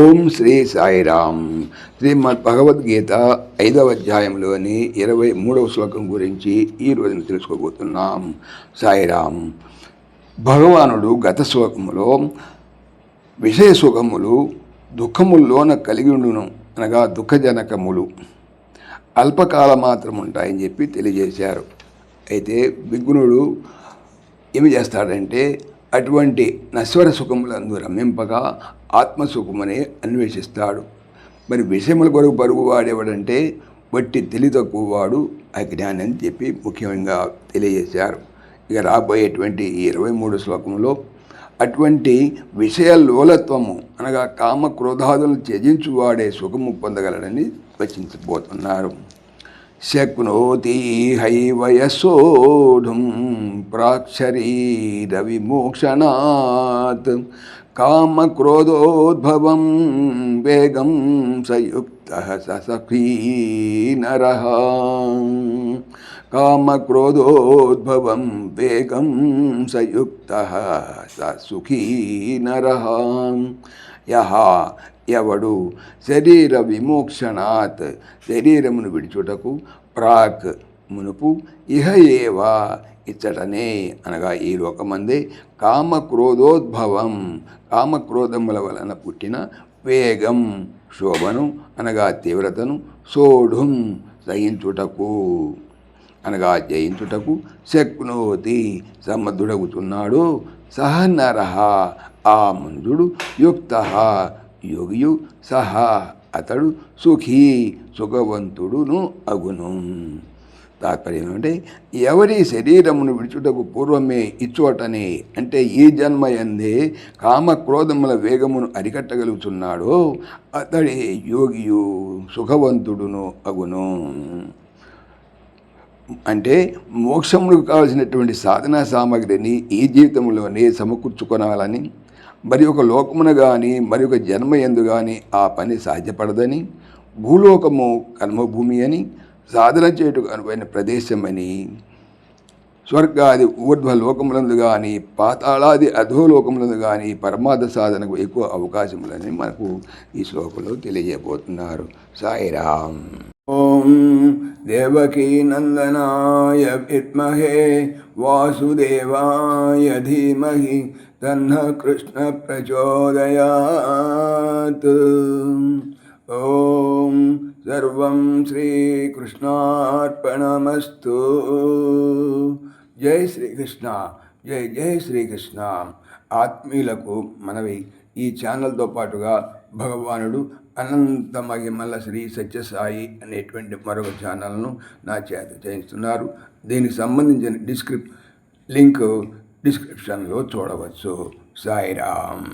ఓం శ్రీ సాయిరామ్. శ్రీమద్ భగవద్గీత ఐదవ అధ్యాయంలోని ఇరవై మూడవ శ్లోకం గురించి ఈ రోజున తెలుసుకోబోతున్నాం. సాయిరామ్ భగవానుడు గత శ్లోకములో విషయ సుఖములు దుఃఖముల్లోన కలిగి ఉండును అనగా దుఃఖజనకములు అల్పకాల మాత్రం ఉంటాయని చెప్పి తెలియజేశారు. అయితే విఘ్నుడు ఏమి చేస్తాడంటే అటువంటి నశ్వర సుఖములందు రమింపగా ఆత్మసుఖమునే అన్వేషిస్తాడు. మరి విషయముల కొరకు పరుగు వాడేవాడంటే వట్టి తెలి వాడు అజ్ఞాని అని చెప్పి ముఖ్యంగా తెలియజేశారు. ఇక రాబోయేటువంటి ఈ ఇరవై మూడు శ్లోకంలో అటువంటి విషయ లోలత్వము అనగా కామ క్రోధాదులను త్యజించు వాడే సుఖము పొందగలడని వచించబోతున్నారు. శక్నోతి హైవయసోఢుం ప్రాక్షరీరవిమోక్షణాత్ కామక్రోధోద్భవం వేగం సయుక్త సఖీ నర కామక్రోధోద్భవం వేగం సయుక్త సుఖీ నర యహ ఎవడు శరీర విమోక్షణాత్ శరీరమును విడిచుటకు ప్రాక్ మునుపు ఇహ ఏవా ఇచ్చటనే అనగా ఈ లోకమందే కామక్రోధోద్భవం. కామక్రోధముల వలన పుట్టిన వేగం శోభను అనగా తీవ్రతను సోఢుం సహించుటకు అనగా జయించుటకు శక్నోతి సమర్థుడగుతున్నాడు సహ నరహ ఆ మంజుడు యుక్త యోగియు సహా అతడు సుఖీ సుఖవంతుడును అగును. తాత్పర్యం ఏమంటే ఎవరి శరీరమును విడుచుటకు పూర్వమే ఇచ్చోటనే అంటే ఈ జన్మ ఎందే కామక్రోధముల వేగమును అరికట్టగలుగుతున్నాడో అతడే యోగియు సుఖవంతుడును అగును. అంటే మోక్షములకు కావలసినటువంటి సాధనా సామాగ్రిని ఈ జీవితంలోనే సమకూర్చుకొనాలని మరి ఒక లోకమున కానీ మరి ఒక జన్మ ఎందు కానీ ఆ పని సాధ్యపడదని భూలోకము కర్మభూమి అని సాధన చేయుటకు అనువైన ప్రదేశమని స్వర్గాది ఊర్ధ్వ లోకములందు కానీ పాతాళాది అధోలోకములందు కానీ పరమార్థ సాధనకు ఎక్కువ అవకాశములని మనకు ఈ శ్లోకంలో తెలియజేయబోతున్నారు. సాయిరామ్. ఓం దేవకీ నందనాయ విద్మహే వాసుదేవాయ ధీమహి తన్న కృష్ణ ప్రచోదయాత్ ఓం సర్వం శ్రీకృష్ణార్పణమస్తు జై శ్రీకృష్ణ జై జై శ్రీకృష్ణ ఆత్మీయులకు మనవి ఈ ఛానల్తో పాటుగా భగవానుడు అనంత మహిమల శ్రీ సత్యసాయి అనేటువంటి మరొక ఛానల్ను నా చేత చేయిస్తున్నారు. దీనికి సంబంధించిన డిస్క్రిప్ లింక్ డిస్క్రిప్షన్లో చూడవచ్చు. సాయిరామ్.